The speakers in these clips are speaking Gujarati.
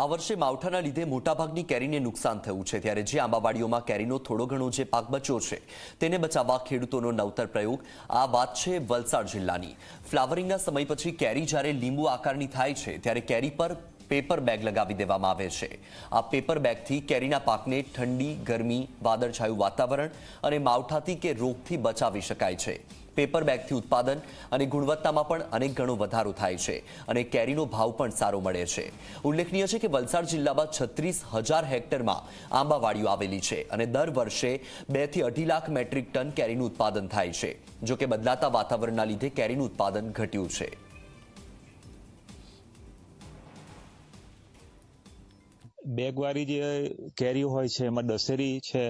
આ વર્ષે માવઠાના લીધે મોટાભાગની કેરીને નુકસાન થયું છે. ત્યારે જે આંબાવાડીઓમાં કેરીનો થોડો ઘણો જે પાક બચ્યો છે, તેને બચાવવા ખેડૂતોનો નવતર પ્રયોગ. આ વાત છે વલસાડ જિલ્લાની. ફ્લાવરિંગના સમય પછી કેરી જ્યારે લીંબુ આકારની થાય છે, ત્યારે કેરી પર પેપર બેગ લગાવી દેવામાં આવે છે. આ પેપર બેગથી કેરીના પાકને ઠંડી, ગરમી, વાદળછાયું વાતાવરણ અને માવઠાથી કે રોગથી બચાવી શકાય છે. પેપર બેગથી ઉત્પાદન અને ગુણવત્તામાં પણ અનેક ગણો વધારો થાય છે અને કેરીનો ભાવ પણ સારો મળે છે. ઉલ્લેખનીય છે કે વલસાડ જિલ્લામાં છત્રીસ હજાર હેક્ટરમાં આંબાવાડીઓ આવેલી છે અને દર વર્ષે બેથી અઢી લાખ મેટ્રિક ટન કેરીનું ઉત્પાદન થાય છે જોકે બદલાતા વાતાવરણના લીધે કેરીનું ઉત્પાદન ઘટ્યું છે. બેગવાળી જે કેરી હોય છે, એમાં દશેરી છે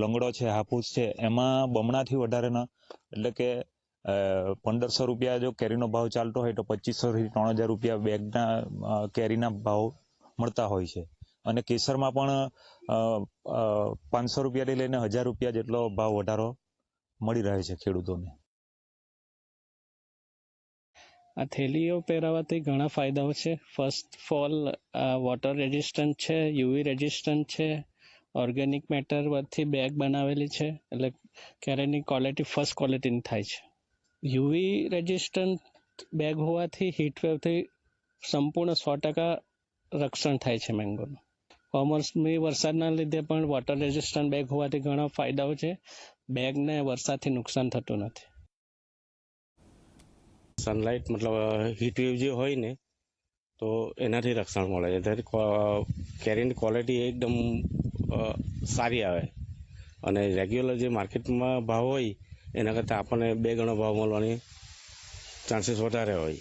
લંગડો છે હાફૂસ છે, એમાં બમણાથી વધારેના એટલે કે પંદરસો રૂપિયા જો કેરીનો ભાવ ચાલતો હોય તો પચીસોથી ત્રણ હજાર રૂપિયા બેગના કેરીના ભાવ મળતા હોય છે. અને કેસરમાં પણ પાંચસો રૂપિયાથી લઈને હજાર રૂપિયા જેટલો ભાવ વધારો મળી રહે છે ખેડૂતોને. આ થેલીઓ પહેરાવાથી ઘણા ફાયદાઓ છે. First of all water resistant છે, યુવી રેઝિસ્ટન્ટ છે ઓર્ગેનિક મેટર પરથી બેગ બનાવેલી છે. એટલે કેરીની ક્વોલિટી ફર્સ્ટ ક્વોલિટીની થાય છે. યુવી રેઝિસ્ટન્ટ બેગ હોવાથી હીટવેવથી સંપૂર્ણ સો ટકા રક્ષણ થાય છે મેંગોનું કોમર્સની વરસાદના લીધે પણ વોટર રેઝિસ્ટન્ટ બેગ હોવાથી ઘણા ફાયદાઓ છે. બેગને વરસાદથી નુકસાન થતું નથી. સનલાઇટ મતલબ હીટ વેવ જે હોય ને, તો એનાથી રક્ષણ મળે. છે કેરીની ક્વોલિટી એકદમ સારી આવે. અને રેગ્યુલર જે માર્કેટમાં ભાવ હોય, એના કરતાં આપણને બે ગણો ભાવ મળવાની ચાન્સીસ વધારે હોય.